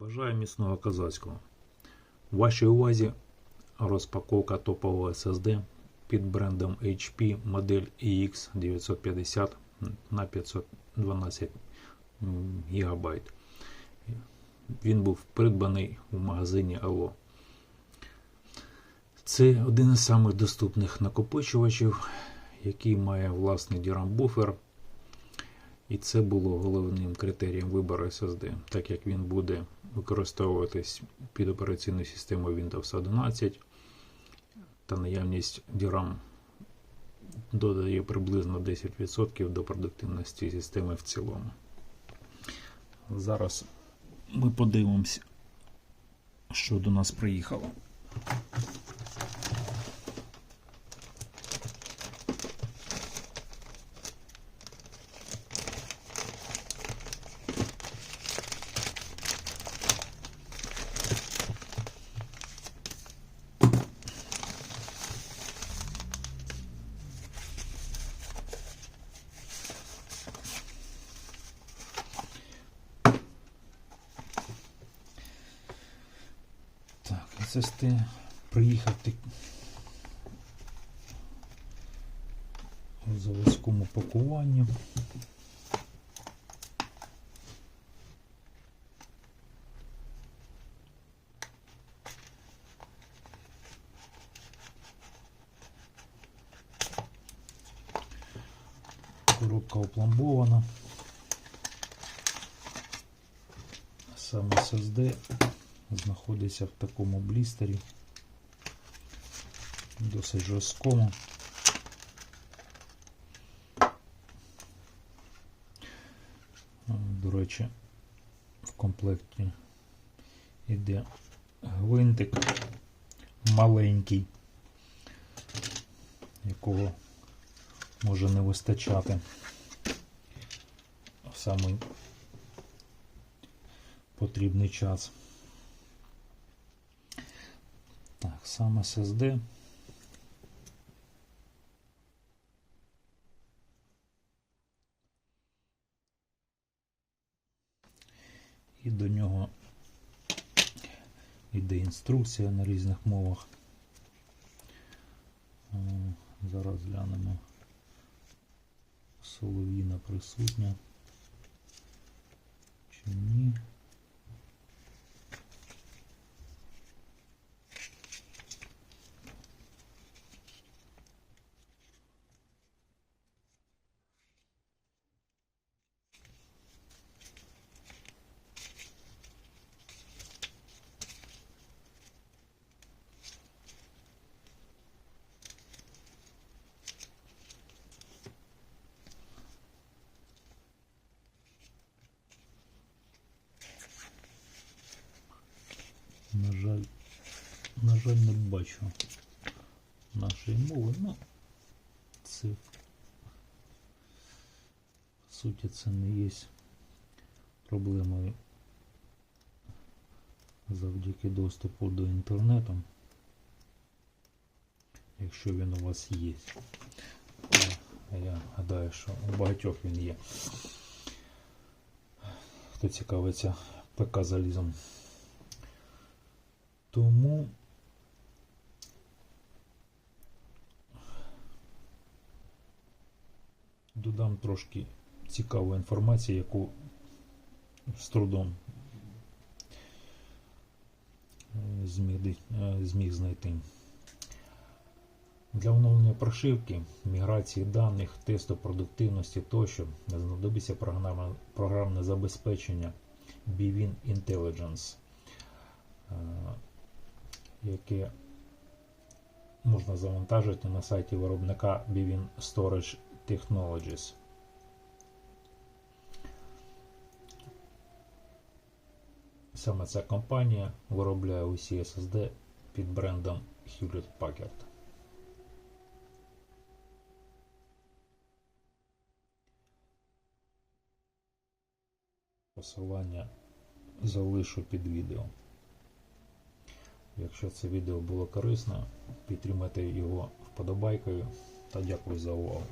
Бажаю міцного козацького. В вашій увазі розпаковка топового SSD під брендом HP модель EX950 на 512 ГБ. Він був придбаний у магазині Allo. Це один із самих доступних накопичувачів, який має власний DRAM буфер. І це було головним критерієм вибору SSD, так як він буде використовуватись під операційною системою Windows 11 та наявність DRAM додає приблизно 10% до продуктивності системи в цілому. Зараз ми подивимось, що до нас приїхало. Так, SSD приїхав ти у заводському пакуванні. Коробка опломбована. Сам SSD знаходиться в такому блістері, досить жорсткому. До речі, в комплекті йде гвинтик маленький, якого може не вистачати в самий потрібний час. Так, сам SSD. І до нього йде інструкція на різних мовах. Зараз глянемо. Солов'їна присутня. На жаль, на жаль, не бачу нашої мови. Ну, це в суті це не є проблемою завдяки доступу до інтернету, якщо він у вас є. Я гадаю, що у багатьох він є. Хто цікавиться ПК залізом. Тому додам трошки цікавої інформації, яку з трудом зміг, е, зміг знайти. Для оновлення прошивки, міграції даних, тесту продуктивності тощо знадобиться програма- програмне забезпечення BWin Intelligence, е, яке можна завантажити на сайті виробника Bivin Storage Technologies. Саме ця компанія виробляє усі SSD під брендом Hewlett Packard. Посилання залишу під відео. Якщо це відео було корисно, підтримайте його вподобайкою та дякую за увагу.